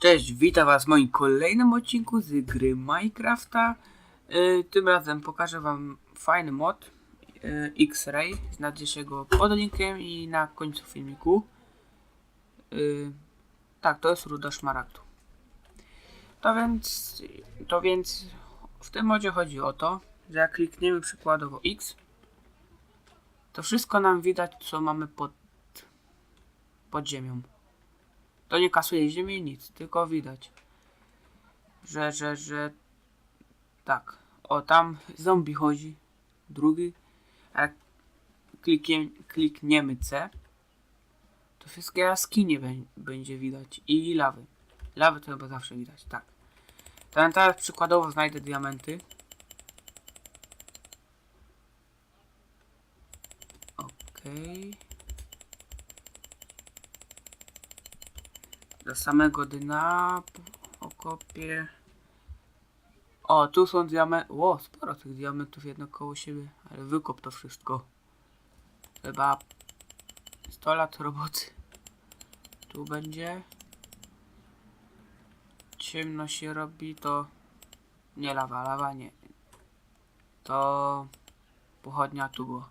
Cześć, witam was w moim kolejnym odcinku z gry Minecrafta. Yy, tym razem pokażę wam fajny mod yy, X-Ray. Znajdziecie go pod linkiem i na końcu filmiku. Yy, tak, to jest ruda szmaragdu. To więc, to więc w tym modzie chodzi o to, że jak klikniemy przykładowo X, to wszystko nam widać, co mamy pod, pod ziemią. To nie kasuje ziemi nic, tylko widać, że, że, że tak. O, tam zombie chodzi, drugi. Jak klikiem, klikniemy C, to wszystkie jaskinie bę- będzie widać i lawy. Lawy to chyba zawsze widać, tak. To teraz przykładowo znajdę diamenty. Okej. Do samego dna okopię. O, tu są diamenty. Ło, sporo tych diamentów jedno koło siebie, ale wykop to wszystko. Chyba 100 lat roboty. Tu będzie. Ciemno się robi, to nie lawa, lawa nie. To pochodnia tu było.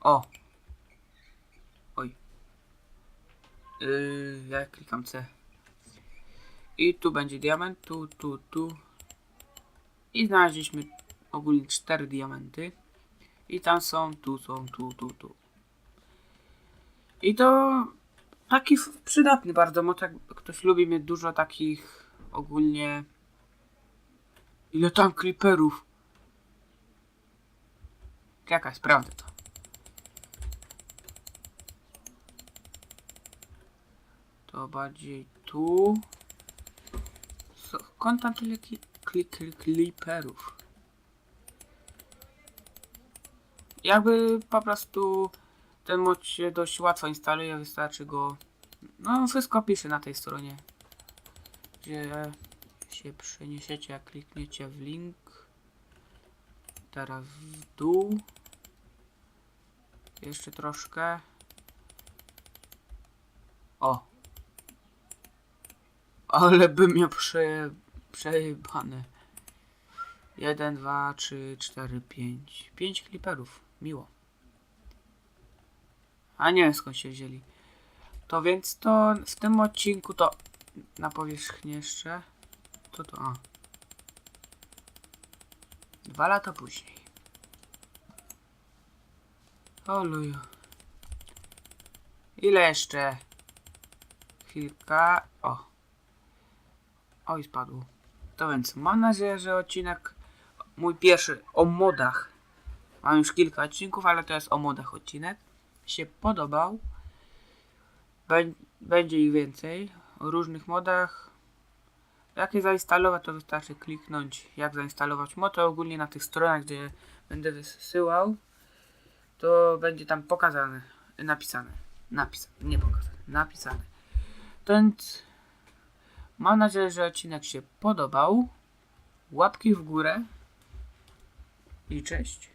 O, Yy, ja klikam C. I tu będzie diament, tu, tu, tu. I znaleźliśmy ogólnie cztery diamenty. I tam są, tu są, tu, tu, tu. I to taki przydatny bardzo, bo tak ktoś lubi mieć dużo takich ogólnie. Ile tam creeperów? Czekaj, sprawdzę to. To bardziej tu. Skąd tam tyle ki- kli- kli- kliperów? Jakby po prostu ten mod się dość łatwo instaluje, wystarczy go... No, wszystko pisze na tej stronie. Gdzie się przeniesiecie, jak klikniecie w link. Teraz w dół. Jeszcze troszkę. O, ale bym miał prze, przejebane. 1, 2, 3, 4, 5. 5 kliperów. Miło. A nie wiem skąd się wzięli. To więc to w tym odcinku to na powierzchni jeszcze. To to, a. Dwa lata później. Oluju. Ile jeszcze? Chwilka. O. Oj, spadł. To więc mam nadzieję, że odcinek mój pierwszy o modach. Mam już kilka odcinków, ale to jest o modach odcinek. Się podobał. Bę- będzie ich więcej. O różnych modach. Jak je zainstalować, to wystarczy kliknąć jak zainstalować mod. To ogólnie na tych stronach, gdzie będę wysyłał, to będzie tam pokazane, napisane. Napisane, nie pokazane, napisane. To więc Mam nadzieję, że odcinek się podobał. Łapki w górę. I cześć.